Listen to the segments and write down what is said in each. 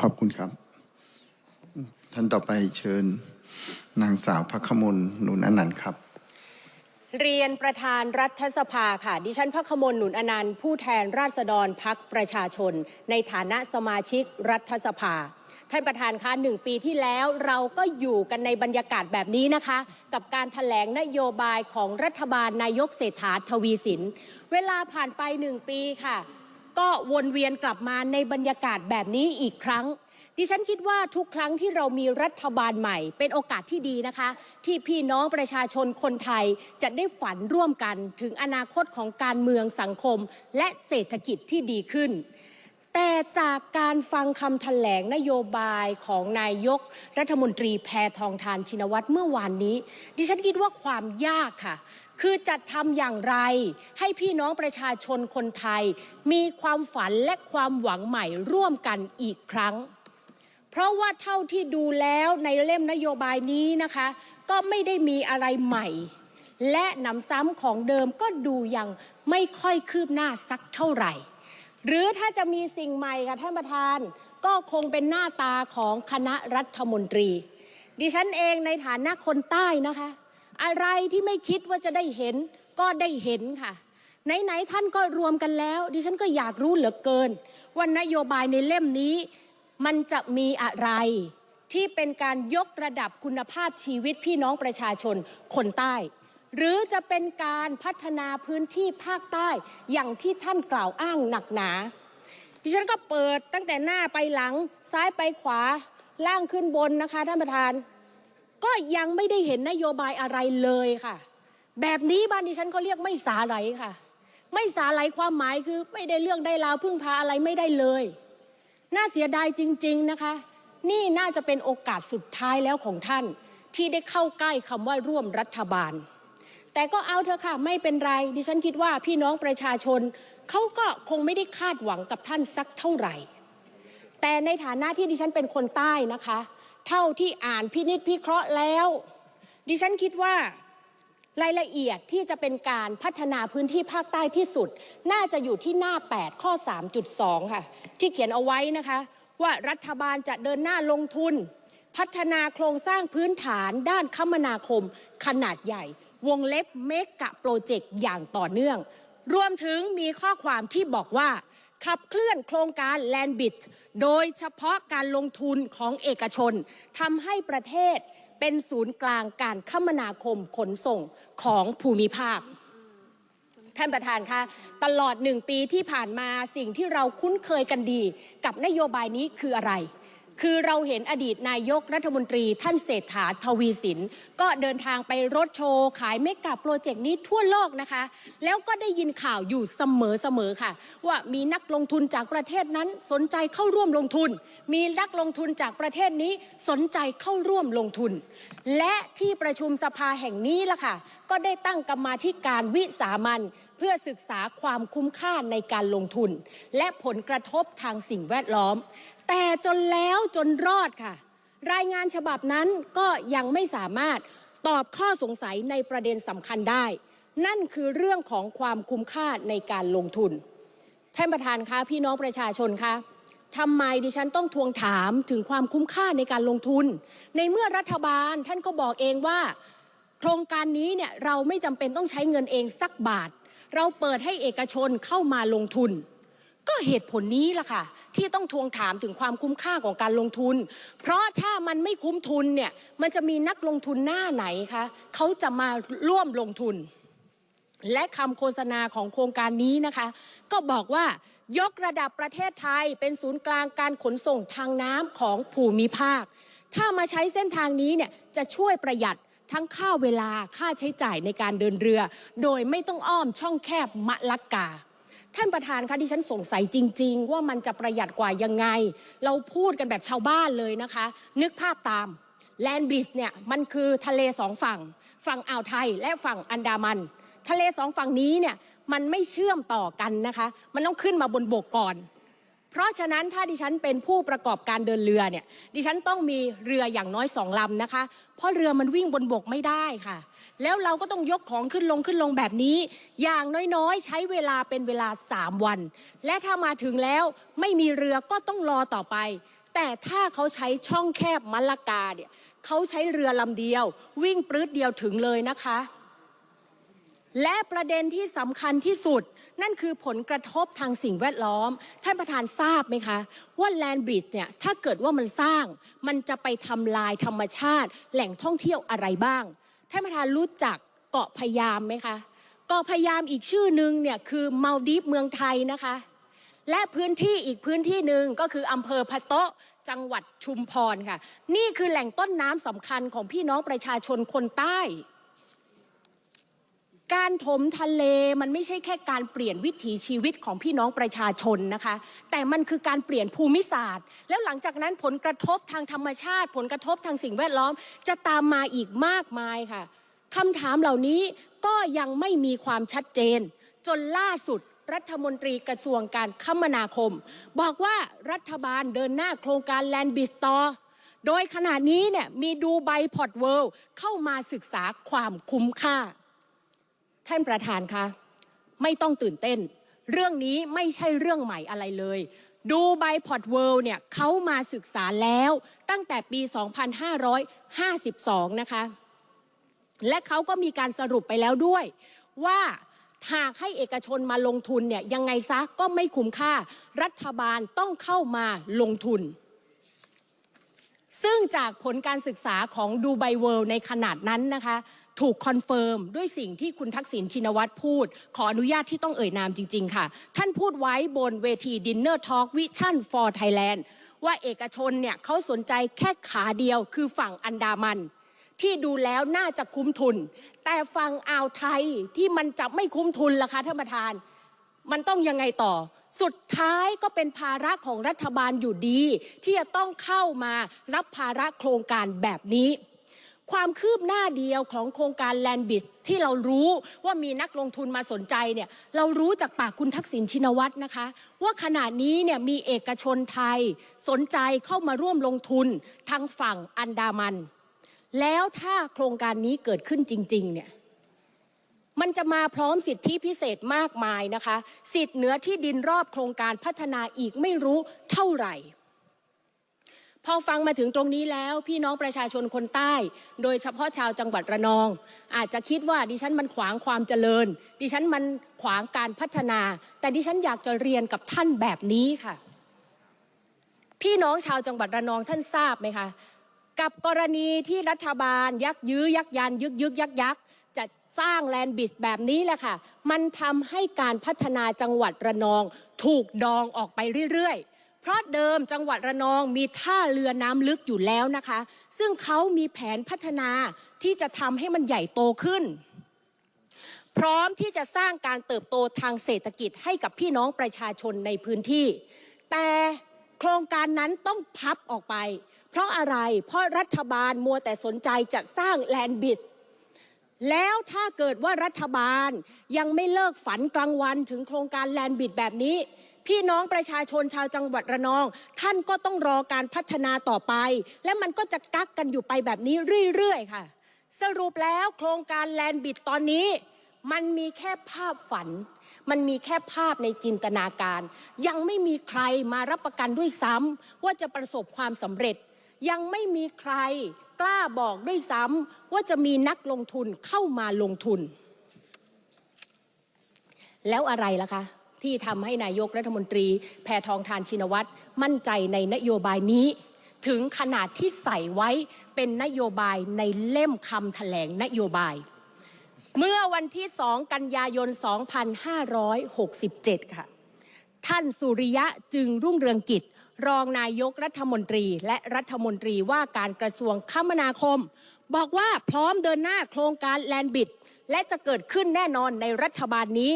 ขอบคุณครับ ท่านต่อไปเชิญ นางสาวพักขมลหนุนอนันต์ครับ เรียนประธานรัฐสภาค่ะ ดิฉันพักขมลหนุนอนันต์ผู้แทนราษฎรพักประชาชน ในฐานะสมาชิกรัฐสภาท่านประธานคะหนึ่งปีที่แล้วเราก็อยู่กันในบรรยากาศแบบนี้นะคะ กับการถแถลงนโยบายของรัฐบาลนายกเศรษฐาทวีสิน เวลาผ่านไปหนึ่งปีค่ะ ก็วนเวียนกลับมาในบรรยากาศแบบนี้อีกครั้ง ดิฉันคิดว่าทุกครั้งที่เรามีรัฐบาลใหม่ เป็นโอกาสที่ดีนะคะ ที่พี่น้องประชาชนคนไทยจะได้ฝันร่วมกันถึงอนาคตของการเมืองสังคม และเศรษฐกิจที่ดีขึ้นแต่จากการฟังคำแถลงนโยบายของนายกรัฐมนตรีแพทองทานชินวัตรเมื่อวานนี้ ดิฉันคิดว่าความยากค่ะ คือจะทำอย่างไร ให้พี่น้องประชาชนคนไทย มีความฝันและความหวังใหม่ร่วมกันอีกครั้ง เพราะว่าเท่าที่ดูแล้วในเล่มนโยบายนี้นะคะ ก็ไม่ได้มีอะไรใหม่ และหนำซ้ำของเดิมก็ดูยังไม่ค่อยคืบหน้าสักเท่าไหร่ หรือถ้าจะมีสิ่งใหม่ค่ะท่านประธาน ก็คงเป็นหน้าตาของคณะรัฐมนตรี ดิฉันเองในฐานะคนใต้นะคะ อะไรที่ไม่คิดว่าจะได้เห็นก็ได้เห็นค่ะ ไหนๆท่านก็รวมกันแล้ว ดิฉันก็อยากรู้เหลือเกิน ว่านโยบายในเล่มนี้ มันจะมีอะไรที่เป็นการยกระดับคุณภาพชีวิตพี่น้องประชาชนคนใต้ หรือจะเป็นการพัฒนาพื้นที่ภาคใต้อย่างที่ท่านกล่าวอ้างหนักหนา ดิฉันก็เปิดตั้งแต่หน้าไปหลังซ้ายไปขวาล่างขึ้นบนนะคะท่านประธาน ก็ยังไม่ได้เห็นนโยบายอะไรเลยค่ะ แบบนี้บ้านดิฉันเขาเรียกไม่สาไหลค่ะ ไม่สาไหลความหมายคือไม่ได้เรื่องได้ราวพึ่งพาอะไรไม่ได้เลย น่าเสียดายจริง ๆนะคะ นี่น่าจะเป็นโอกาสสุดท้ายแล้วของท่าน ที่ได้เข้าใกล้คำว่าร่วมรัฐบาล แต่ก็เอาเถอะค่ะ ไม่เป็นไร ดิฉันคิดว่าพี่น้องประชาชนเขาก็คงไม่ได้คาดหวังกับท่านสักเท่าไหร่ แต่ในฐานะที่ดิฉันเป็นคนใต้นะคะ เท่าที่อ่านพินิษพิเคราะห์แล้ว ดิฉันคิดว่ารายละเอียดที่จะเป็นการพัฒนาพื้นที่ภาคใต้ที่สุด น่าจะอยู่ที่หน้า 8 ข้อ 3.2 ค่ะ ที่เขียนเอาไว้นะคะ ว่ารัฐบาลจะเดินหน้าลงทุน พัฒนาโครงสร้างพื้นฐานด้านคมนาคม ขนาดใหญ่ วงเล็บเมกะโปรเจกต์อย่างต่อเนื่อง รวมถึงมีข้อความที่บอกว่า ขับเคลื่อนโครงการแลนบิดโดยเฉพาะการลงทุนของเอกชนทำให้ประเทศเป็นศูนย์กลางการคมนาคมขนส่งของภูมิภาค ท่านประธานคะตลอดหนึ่งปีที่ผ่านมาสิ่งที่เราคุ้นเคยกันดี กับนโยบายนี้คืออะไร คือเราเห็นอดีตนายกรัฐมนตรีท่านเศรษฐาทวีสิน ก็เดินทางไปรถโชว์ ขายเมกะโปรเจกต์นี้ทั่วโลกนะคะ แล้วก็ได้ยินข่าวอยู่เสมอๆค่ะ ว่ามีนักลงทุนจากประเทศนั้นสนใจเข้าร่วมลงทุน มีนักลงทุนจากประเทศนี้สนใจเข้าร่วมลงทุน และที่ประชุมสภาแห่งนี้ล่ะค่ะ ก็ได้ตั้งกรรมาธิการวิสามันเพื่อศึกษาความคุ้มค่าในการลงทุน และผลกระทบทางสิ่งแวดล้อม แต่จนแล้วจนรอดค่ะ รายงานฉบับนั้นก็ยังไม่สามารถตอบข้อสงสัยในประเด็นสำคัญได้ นั่นคือเรื่องของความคุ้มค่าในการลงทุน ท่านประธานคะพี่น้องประชาชนคะทำไมดิฉันต้องทวงถามถึงความคุ้มค่าในการลงทุน ในเมื่อรัฐบาลท่านก็บอกเองว่า โครงการนี้เนี่ยเราไม่จำเป็นต้องใช้เงินเองสักบาท เราเปิดให้เอกชนเข้ามาลงทุน ก็เหตุผลนี้ล่ะค่ะ ที่ต้องทวงถามถึงความคุ้มค่าของการลงทุน เพราะถ้ามันไม่คุ้มทุนเนี่ยมันจะมีนักลงทุนหน้าไหนคะเขาจะมาร่วมลงทุน และคำโฆษณาของโครงการนี้นะคะ ก็บอกว่ายกระดับประเทศไทยเป็นศูนย์กลางการขนส่งทางน้ำของภูมิภาค ถ้ามาใช้เส้นทางนี้เนี่ยจะช่วยประหยัดทั้งค่าเวลาค่าใช้จ่ายในการเดินเรือ โดยไม่ต้องอ้อมช่องแคบมะลักกา ท่านประธานคะที่ฉันสงสัยจริง ๆ ว่ามันจะประหยัดกว่ายังไง เราพูดกันแบบชาวบ้านเลยนะคะ นึกภาพตามแลนบริดจ์เนี่ยมันคือทะเลสองฝั่ง ฝั่งอ่าวไทยและฝั่งอันดามัน ทะเลสองฝั่งนี้เนี่ยมันไม่เชื่อมต่อกันนะคะ มันต้องขึ้นมาบนบกก่อน เพราะฉะนั้นถ้าดิฉันเป็นผู้ประกอบการเดินเรือเนี่ยดิฉันต้องมีเรืออย่างน้อยสองลำนะคะ เพราะเรือมันวิ่งบนบกไม่ได้ค่ะ แล้วเราก็ต้องยกของขึ้นลงขึ้นลงแบบนี้ อย่างน้อยๆ ใช้เวลาเป็นเวลา 3 วัน และถ้ามาถึงแล้วไม่มีเรือก็ต้องรอต่อไป แต่ถ้าเขาใช้ช่องแคบมะละกาเนี่ยเขาใช้เรือลำเดียว วิ่งปลื้ดเดียวถึงเลยนะคะ และประเด็นที่สำคัญที่สุดนั่นคือผลกระทบทางสิ่งแวดล้อม ท่านประธานทราบไหมคะ ว่าแลนด์บริดจ์เนี่ยถ้าเกิดว่ามันสร้าง มันจะไปทำลายธรรมชาติ แหล่งท่องเที่ยวอะไรบ้าง ท่านประธานรู้จักเกาะพยามไหมคะ เกาะพยามอีกชื่อหนึ่งเนี่ยคือมาลดีฟเมืองไทยนะคะ และพื้นที่อีกพื้นที่หนึ่งก็คืออำเภอพะโต๊ะจังหวัดชุมพรค่ะ นี่คือแหล่งต้นน้ำสำคัญของพี่น้องประชาชนคนใต้ การถมทะเลมันไม่ใช่แค่การเปลี่ยนวิถีชีวิตของพี่น้องประชาชนนะคะ แต่มันคือการเปลี่ยนภูมิศาสตร์ แล้วหลังจากนั้นผลกระทบทางธรรมชาติ ผลกระทบทางสิ่งแวดล้อม จะตามมาอีกมากมายค่ะคำถามเหล่านี้ก็ยังไม่มีความชัดเจน จนล่าสุดรัฐมนตรีกระทรวงการคมนาคม บอกว่ารัฐบาลเดินหน้าโครงการแลนด์บิสตอโดยขณะนี้เนี่ยมีดูไบพอร์ตเวิลด์เข้ามาศึกษาความคุ้มค่า ท่านประธานคะไม่ต้องตื่นเต้น เรื่องนี้ไม่ใช่เรื่องใหม่อะไรเลย ดูไบพอร์ตเวิลด์เนี่ยเขามาศึกษาแล้วตั้งแต่ปี 2552 นะคะ และเขาก็มีการสรุปไปแล้วด้วย ว่าหากให้เอกชนมาลงทุนเนี่ยยังไงซะก็ไม่คุ้มค่า รัฐบาลต้องเข้ามาลงทุน ซึ่งจากผลการศึกษาของดูไบเวิลด์ในขนาดนั้นนะคะ ถูกคอนเฟิร์มด้วยสิ่งที่คุณทักษิณชินวัตรพูด ขออนุญาตที่ต้องเอ่ยนามจริง ๆ ค่ะ ท่านพูดไว้บนเวที Dinner Talk Vision for Thailand ว่าเอกชนเนี่ยเขาสนใจแค่ขาเดียวคือฝั่งอันดามัน ที่ดูแล้วน่าจะคุ้มทุน แต่ฝั่งอ่าวไทยที่มันจะไม่คุ้มทุนล่ะคะท่านประธาน มันต้องยังไงต่อ สุดท้ายก็เป็นภาระของรัฐบาลอยู่ดี ที่จะต้องเข้ามารับภาระโครงการแบบนี้ ความคืบหน้าเดียวของโครงการแลนบิดที่เรารู้ว่ามีนักลงทุนมาสนใจเนี่ยเรารู้จากปากคุณทักษิณชินวัตรนะคะ ว่าขณะนี้เนี่ยมีเอกชนไทยสนใจเข้ามาร่วมลงทุนทางฝั่งอันดามัน แล้วถ้าโครงการนี้เกิดขึ้นจริงๆเนี่ยมันจะมาพร้อมสิทธิพิเศษมากมายนะคะ สิทธิเหนือที่ดินรอบโครงการพัฒนาอีกไม่รู้เท่าไหร่ พอฟังมาถึงตรงนี้แล้ว พี่น้องประชาชนคนใต้ โดยเฉพาะชาวจังหวัดระนอง อาจจะคิดว่าดิฉันมันขวางความเจริญ ดิฉันมันขวางการพัฒนา แต่ดิฉันอยากจะเรียนกับท่านแบบนี้ค่ะ พี่น้องชาวจังหวัดระนองท่านทราบไหมคะกับกรณีที่รัฐบาลยักยื้อยักยันยึกยึกยักยักจะสร้างแลนด์บิดแบบนี้แหละค่ะ มันทำให้การพัฒนาจังหวัดระนอง ถูกดองออกไปเรื่อยๆ ราะเดิมจังหวัดระนองมีท่าเรือน้ำลึกอยู่แล้วนะคะ ซึ่งเขามีแผนพัฒนาที่จะทำให้มันใหญ่โตขึ้น พร้อมที่จะสร้างการเติบโตทางเศรษฐกิจให้กับพี่น้องประชาชนในพื้นที่ แต่โครงการนั้นต้องพับออกไป เพราะอะไร เพราะรัฐบาลมัวแต่สนใจจะสร้างแลนบิดแล้วถ้าเกิดว่ารัฐบาลยังไม่เลิกฝันกลางวันถึงโครงการแลนบิดแบบนี้ พี่น้องประชาชนชาวจังหวัดระนอง ท่านก็ต้องรอการพัฒนาต่อไป และมันก็จะกักกันอยู่ไปแบบนี้เรื่อยๆค่ะ สรุปแล้วโครงการแลนบิดตอนนี้ มันมีแค่ภาพฝัน มันมีแค่ภาพในจินตนาการ ยังไม่มีใครมารับประกันด้วยซ้ำว่าจะประสบความสำเร็จยังไม่มีใครกล้าบอกด้วยซ้ำว่าจะมีนักลงทุนเข้ามาลงทุน แล้วอะไรล่ะคะ ที่ทำให้นายกรัฐมนตรี แพทองทานชินวัตรมั่นใจในนโยบายนี้ ถึงขนาดที่ใส่ไว้เป็นนโยบายในเล่มคำแถลงนโยบาย เมื่อวันที่ 2 กันยายน 2567 ค่ะ ท่านสุริยะจึงรุ่งเรืองกิจ รองนายกรัฐมนตรีและรัฐมนตรีว่าการกระทรวงคมนาคม บอกว่าพร้อมเดินหน้าโครงการแลนบิด และจะเกิดขึ้นแน่นอนในรัฐบาลนี้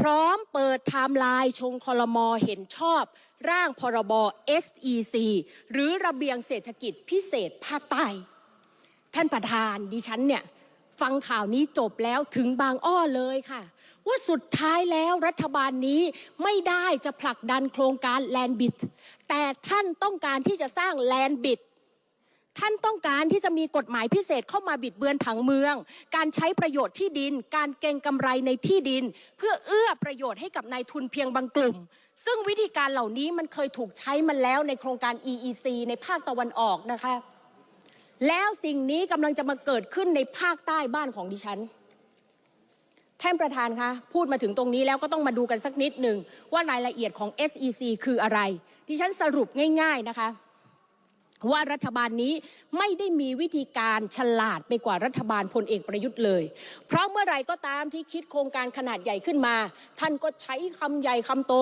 พร้อมเปิดไทม์ไลน์ชงคลมอเห็นชอบ ร่างพรบ SEC หรือระเบียงเศรษฐกิจพิเศษภาคใต้ ท่านประธานดิฉันเนี่ยฟังข่าวนี้จบแล้วถึงบางอ้อเลยค่ะ ว่าสุดท้ายแล้วรัฐบาลนี้ไม่ได้จะผลักดันโครงการแลนบิดแต่ท่านต้องการที่จะสร้างแลนบิด ท่านต้องการที่จะมีกฎหมายพิเศษเข้ามาบิดเบือนผังเมือง การใช้ประโยชน์ที่ดิน การเก็งกำไรในที่ดิน เพื่อเอื้อประโยชน์ให้กับนายทุนเพียงบางกลุ่ม ซึ่งวิธีการเหล่านี้มันเคยถูกใช้มาแล้วในโครงการ EEC ในภาคตะวันออกนะคะ แล้วสิ่งนี้กำลังจะมาเกิดขึ้นในภาคใต้บ้านของดิฉันท่านประธานคะพูดมาถึงตรงนี้แล้วก็ต้องมาดูกันสักนิดหนึ่งว่ารายละเอียดของ SEC คืออะไร ดิฉันสรุปง่าย ๆนะคะ ว่ารัฐบาลนี้ไม่ได้มีวิธีการฉลาดไปกว่ารัฐบาลพลเอกประยุทธ์เลย เพราะเมื่อไหร่ก็ตามที่คิดโครงการขนาดใหญ่ขึ้นมา ท่านก็ใช้คำใหญ่คำโต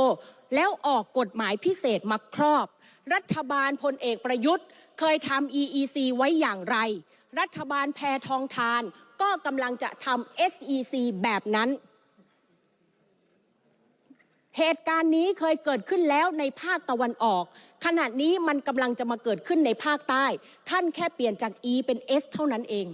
แล้วออกกฎหมายพิเศษมาครอบ รัฐบาลพลเอกประยุทธ์ เคยทำ EEC ไว้อย่างไร รัฐบาลแพทองทาน ก็กำลังจะทำ SEC แบบนั้น เหตุการณ์นี้เคยเกิดขึ้นแล้วในภาคตะวันออก ขณะนี้มันกำลังจะมาเกิดขึ้นในภาคใต้ ท่านแค่เปลี่ยนจาก E เป็น S เท่านั้นเอง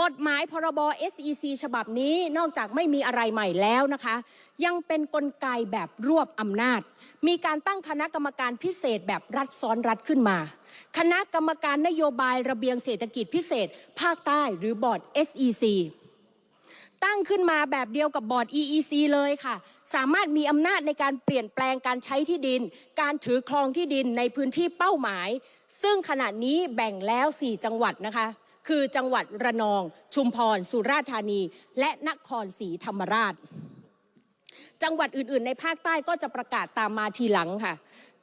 กฎหมายพรบ SEC ฉบับนี้นอกจากไม่มีอะไรใหม่แล้วนะคะ ยังเป็นกลไกแบบรวบอำนาจ มีการตั้งคณะกรรมการพิเศษแบบรัฐซ้อนรัฐขึ้นมา คณะกรรมการนโยบายระเบียงเศรษฐกิจพิเศษ ภาคใต้หรือบอร์ด SEC ตั้งขึ้นมาแบบเดียวกับบอร์ด EEC เลยค่ะ สามารถมีอำนาจในการเปลี่ยนแปลงการใช้ที่ดิน การถือครองที่ดินในพื้นที่เป้าหมาย ซึ่งขณะนี้แบ่งแล้ว 4 จังหวัดนะคะ คือจังหวัดระนอง ชุมพร สุราษฎร์ธานี และนครศรีธรรมราช จังหวัดอื่น ๆ ในภาคใต้ก็จะประกาศตามมาทีหลังค่ะ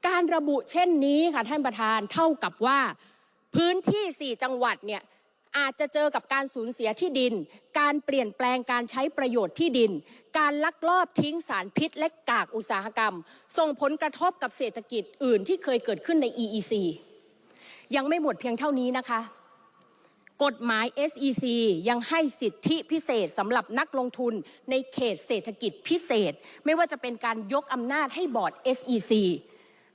การระบุเช่นนี้ค่ะท่านประธานเท่ากับว่า พื้นที่ 4 จังหวัดเนี่ย อาจจะเจอกับการสูญเสียที่ดิน การเปลี่ยนแปลงการใช้ประโยชน์ที่ดิน การลักลอบทิ้งสารพิษและกากอุตสาหกรรม ส่งผลกระทบกับเศรษฐกิจอื่นที่เคยเกิดขึ้นใน EEC ยังไม่หมดเพียงเท่านี้นะคะ กฎหมาย SEC ยังให้สิทธิพิเศษสำหรับนักลงทุนในเขตเศรษฐกิจพิเศษ ไม่ว่าจะเป็นการยกอำนาจให้บอร์ด SEC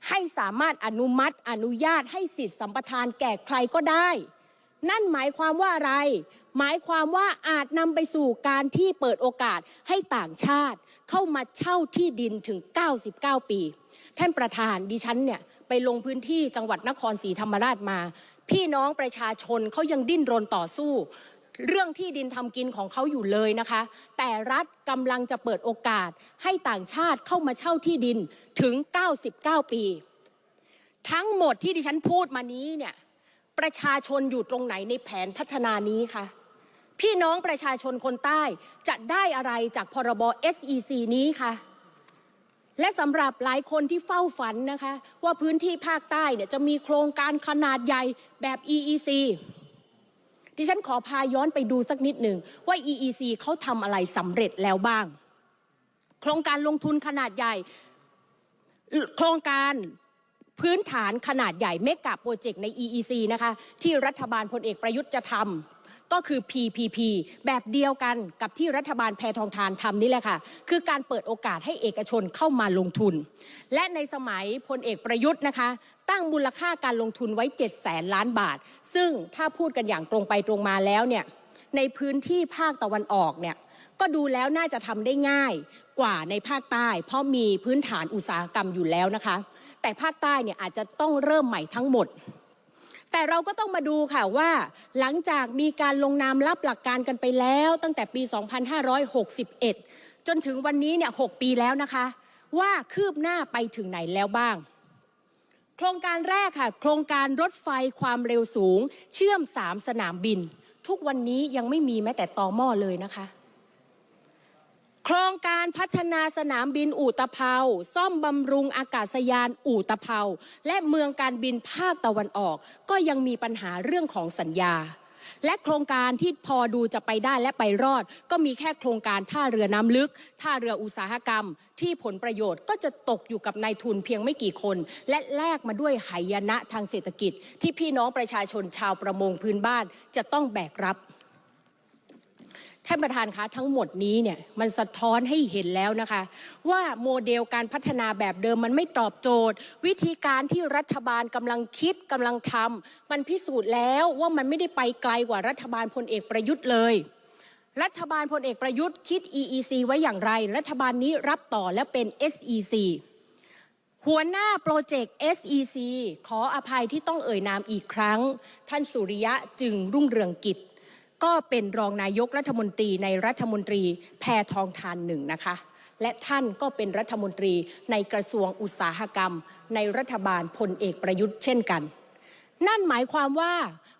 ให้สามารถอนุมัติอนุญาตให้สิทธิสัมปทานแก่ใครก็ได้ นั่นหมายความว่าอะไร หมายความว่าอาจนำไปสู่การที่เปิดโอกาสให้ต่างชาติ เข้ามาเช่าที่ดินถึง 99 ปี ท่านประธานดิฉันเนี่ยไปลงพื้นที่จังหวัดนครศรีธรรมราชมา พี่น้องประชาชนเขายังดิ้นรนต่อสู้ เรื่องที่ดินทำกินของเขาอยู่เลยนะคะ แต่รัฐกำลังจะเปิดโอกาสให้ต่างชาติเข้ามาเช่าที่ดินถึง 99 ปี ทั้งหมดที่ดิฉันพูดมานี้เนี่ย ประชาชนอยู่ตรงไหนในแผนพัฒนานี้คะพี่น้องประชาชนคนใต้จะได้อะไรจากพรบ SEC นี้คะและสำหรับหลายคนที่เฝ้าฝันนะคะ ว่าพื้นที่ภาคใต้เนี่ยจะมีโครงการขนาดใหญ่แบบ EEC ดิฉันขอพาย้อนไปดูสักนิดหนึ่งว่า EEC เขาทำอะไรสำเร็จแล้วบ้าง โครงการลงทุนขนาดใหญ่ โครงการ พื้นฐานขนาดใหญ่เมกะโปรเจกต์ใน EEC นะคะที่รัฐบาลพลเอกประยุทธ์จะทำก็คือ PPP แบบเดียวกันกับที่รัฐบาลแพทองทานทำนี่แหละค่ะ คือการเปิดโอกาสให้เอกชนเข้ามาลงทุน และในสมัยพลเอกประยุทธ์นะคะ ตั้งมูลค่าการลงทุนไว้7แสนล้านบาท ซึ่งถ้าพูดกันอย่างตรงไปตรงมาแล้วเนี่ยในพื้นที่ภาคตะวันออกเนี่ย ก็ดูแล้วน่าจะทำได้ง่ายกว่าในภาคใต้ เพราะมีพื้นฐานอุตสาหกรรมอยู่แล้วนะคะ แต่ภาคใต้เนี่ยอาจจะต้องเริ่มใหม่ทั้งหมด แต่เราก็ต้องมาดูค่ะว่า หลังจากมีการลงนามรับหลักการกันไปแล้ว ตั้งแต่ปี 2561 จนถึงวันนี้เนี่ย 6 ปีแล้วนะคะ ว่าคืบหน้าไปถึงไหนแล้วบ้างโครงการแรกค่ะ โครงการรถไฟความเร็วสูง เชื่อม 3 สนามบิน ทุกวันนี้ยังไม่มีแม้แต่ตอหม้อเลยนะคะ โครงการพัฒนาสนามบินอู่ตะเภาซ่อมบำรุงอากาศยานอู่ตะเภาและเมืองการบินภาคตะวันออก ก็ยังมีปัญหาเรื่องของสัญญา และโครงการที่พอดูจะไปได้และไปรอด ก็มีแค่โครงการท่าเรือน้ำลึก ท่าเรืออุตสาหกรรม ที่ผลประโยชน์ก็จะตกอยู่กับนายทุนเพียงไม่กี่คน และแลกมาด้วยไหยนะทางเศรษฐกิจ ที่พี่น้องประชาชนชาวประมงพื้นบ้านจะต้องแบกรับ ท่านประธานคะทั้งหมดนี้เนี่ยมันสะท้อนให้เห็นแล้วนะคะ ว่าโมเดลการพัฒนาแบบเดิมมันไม่ตอบโจทย์ วิธีการที่รัฐบาลกำลังคิดกำลังทำมันพิสูจน์แล้วว่ามันไม่ได้ไปไกลกว่ารัฐบาลพลเอกประยุทธ์เลย รัฐบาลพลเอกประยุทธ์คิด EEC ไว้อย่างไร รัฐบาลนี้รับต่อและเป็น SEC หัวหน้าโปรเจกต์ SEC ขออภัยที่ต้องเอ่ยนามอีกครั้ง ท่านสุริยะจึงรุ่งเรืองกิจ ก็เป็นรองนายกรัฐมนตรีในรัฐมนตรีแพทองทานหนึ่งนะคะ และท่านก็เป็นรัฐมนตรีในกระทรวงอุตสาหกรรม ในรัฐบาลพลเอกประยุทธ์เช่นกัน นั่นหมายความว่า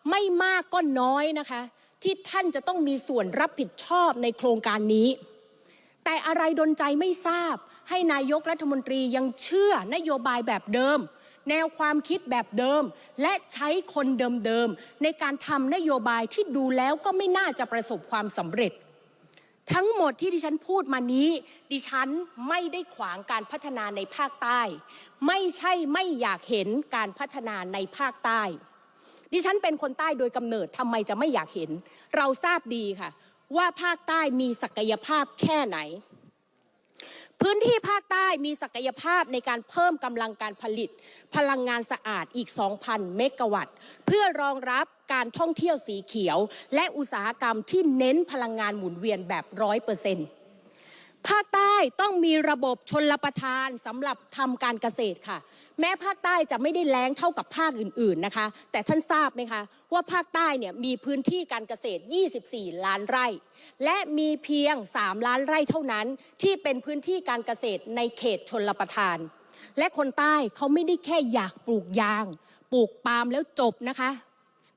ไม่มากก็น้อยนะคะ ที่ท่านจะต้องมีส่วนรับผิดชอบในโครงการนี้ แต่อะไรดนใจไม่ทราบให้นายกรัฐมนตรียังเชื่อนโยบายแบบเดิม แนวความคิดแบบเดิม และใช้คนเดิมๆในการทำนโยบายที่ดูแล้วก็ไม่น่าจะประสบความสำเร็จ ทั้งหมดที่ดิฉันพูดมานี้ ดิฉันไม่ได้ขวางการพัฒนาในภาคใต้ ไม่ใช่ไม่อยากเห็นการพัฒนาในภาคใต้ ดิฉันเป็นคนใต้โดยกำเนิดทำไมจะไม่อยากเห็น เราทราบดีค่ะ ว่าภาคใต้มีศักยภาพแค่ไหน พื้นที่ภาคใต้มีศักยภาพในการเพิ่มกำลังการผลิต พลังงานสะอาดอีก 2,000 เมกะวัตต์ เพื่อรองรับการท่องเที่ยวสีเขียว และอุตสาหกรรมที่เน้นพลังงานหมุนเวียนแบบร้อยเปอร์เซ็นต์ ภาคใต้ต้องมีระบบชนลประทานสำหรับทำการเกษตรค่ะ แม้ภาคใต้จะไม่ได้แล้งเท่ากับภาคอื่นๆนะคะ แต่ท่านทราบไหมคะ ว่าภาคใต้เนี่ยมีพื้นที่การเกษตร 24 ล้านไร่ และมีเพียง 3 ล้านไร่เท่านั้น ที่เป็นพื้นที่การเกษตรในเขตชนลประทาน และคนใต้เขาไม่ได้แค่อยากปลูกยาง ปลูกปาล์มแล้วจบนะคะ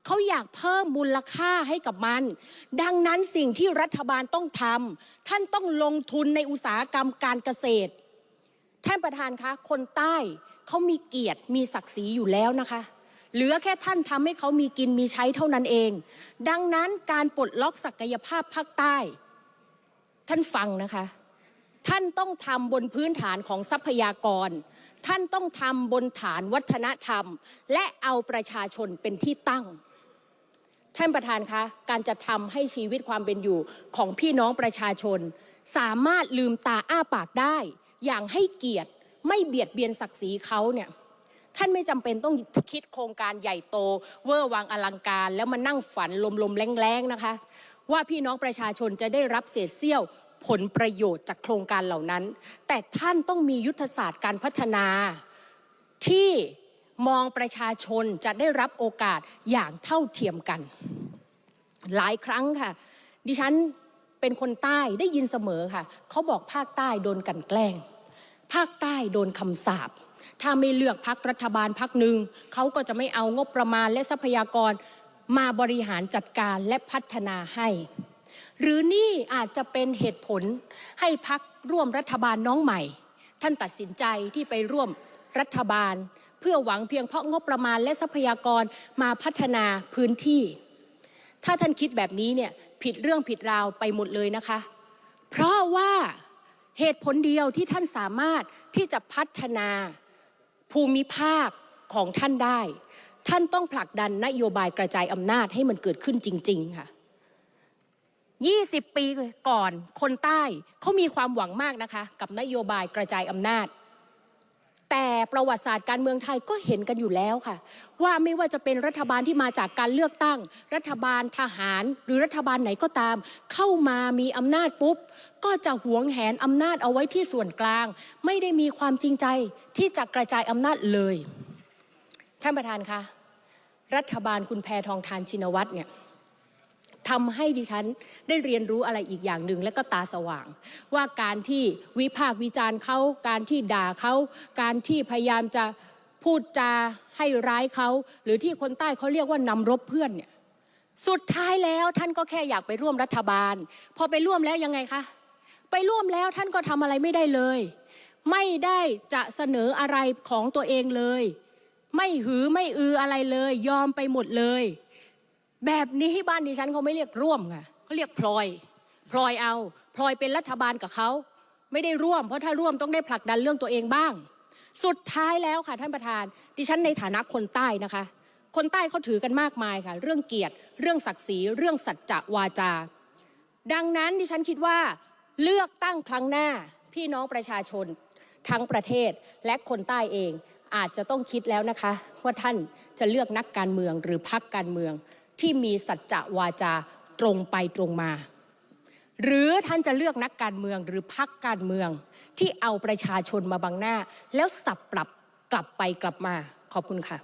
เขาอยากเพิ่มมูลค่าให้กับมัน ดังนั้นสิ่งที่รัฐบาลต้องทำท่านต้องลงทุนในอุตสาหกรรมการเกษตร ท่านประธานคะ คนใต้เขามีเกียรติมีศักดิ์ศรีอยู่แล้วนะคะเหลือแค่ท่านทำให้เขามีกินมีใช้เท่านั้นเอง ดังนั้นการปลดล็อกศักยภาพภาคใต้ ท่านฟังนะคะ ท่านต้องทำบนพื้นฐานของทรัพยากร ท่านต้องทำบนฐานวัฒนธรรม และเอาประชาชนเป็นที่ตั้ง ท่านประธานคะ การจะทำให้ชีวิตความเป็นอยู่ของพี่น้องประชาชน สามารถลืมตาอ้าปากได้ อย่างให้เกียรติไม่เบียดเบียนศักดิ์ศรีเขาเนี่ยท่านไม่จำเป็นต้องคิดโครงการใหญ่โต เวอร์วังอลังการ แล้วมานั่งฝันลมๆแรงๆนะคะ ว่าพี่น้องประชาชนจะได้รับเศษเสี้ยวผลประโยชน์จากโครงการเหล่านั้น แต่ท่านต้องมียุทธศาสตร์การพัฒนาที่ มองประชาชนจะได้รับโอกาสอย่างเท่าเทียมกัน หลายครั้งค่ะ ดิฉันเป็นคนใต้ได้ยินเสมอค่ะ เขาบอกภาคใต้โดนกันแกล้ง ภาคใต้โดนคำสาปถ้าไม่เลือกพักรัฐบาลพักหนึ่งเขาก็จะไม่เอางบประมาณและทรัพยากรมาบริหารจัดการและพัฒนาให้ หรือนี่อาจจะเป็นเหตุผลให้พักร่วมรัฐบาลน้องใหม่ ท่านตัดสินใจที่ไปร่วมรัฐบาล เพื่อหวังเพียงเพราะงบประมาณและทรัพยากรมาพัฒนาพื้นที่ ถ้าท่านคิดแบบนี้เนี่ยผิดเรื่องผิดราวไปหมดเลยนะคะ เพราะว่าเหตุผลเดียวที่ท่านสามารถที่จะพัฒนาภูมิภาคของท่านได้ ท่านต้องผลักดันนโยบายกระจายอำนาจให้มันเกิดขึ้นจริง ๆ ค่ะ 20 ปีก่อนคนใต้เขามีความหวังมากนะคะ กับนโยบายกระจายอำนาจ แต่ประวัติศาสตร์การเมืองไทยก็เห็นกันอยู่แล้วค่ะ ว่าไม่ว่าจะเป็นรัฐบาลที่มาจากการเลือกตั้ง รัฐบาลทหาร หรือรัฐบาลไหนก็ตาม เข้ามามีอำนาจปุ๊บ ก็จะหวงแหนอำนาจเอาไว้ที่ส่วนกลาง ไม่ได้มีความจริงใจที่จะกระจายอำนาจเลย ท่านประธานคะรัฐบาลคุณแพทองทานชินวัตรเนี่ย ทำให้ดิฉันได้เรียนรู้อะไรอีกอย่างหนึ่งและก็ตาสว่าง ว่าการที่วิพากษ์วิจารณ์เขาการที่ด่าเขาการที่พยายามจะพูดจาให้ร้ายเขาหรือที่คนใต้เขาเรียกว่านำรบเพื่อนเนี่ยสุดท้ายแล้วท่านก็แค่อยากไปร่วมรัฐบาล พอไปร่วมแล้วยังไงคะไปร่วมแล้วท่านก็ทำอะไรไม่ได้เลย ไม่ได้จะเสนออะไรของตัวเองเลย ไม่หือไม่อืออะไรเลย ยอมไปหมดเลย แบบนี้บ้านดิฉันเขาไม่เรียกร่วมค่ะเขาเรียกพลอย พลอยเอา พลอยเป็นรัฐบาลกับเขาไม่ได้ร่วม เพราะถ้าร่วมต้องได้ผลักดันเรื่องตัวเองบ้าง สุดท้ายแล้วค่ะท่านประธาน ดิฉันในฐานะคนใต้นะคะ คนใต้เขาถือกันมากมายค่ะ เรื่องเกียรติ เรื่องศักดิ์ศรี เรื่องสัจจะวาจา ดังนั้นดิฉันคิดว่าเลือกตั้งครั้งหน้าพี่น้องประชาชนทั้งประเทศและคนใต้เองอาจจะต้องคิดแล้วนะคะ ว่าท่านจะเลือกนักการเมืองหรือพักการเมือง ที่มีสัจจะวาจาตรงไปตรงมา หรือท่านจะเลือกนักการเมืองหรือพักการเมืองที่เอาประชาชนมาบังหน้า แล้วสับปรับกลับไปกลับมาขอบคุณค่ะ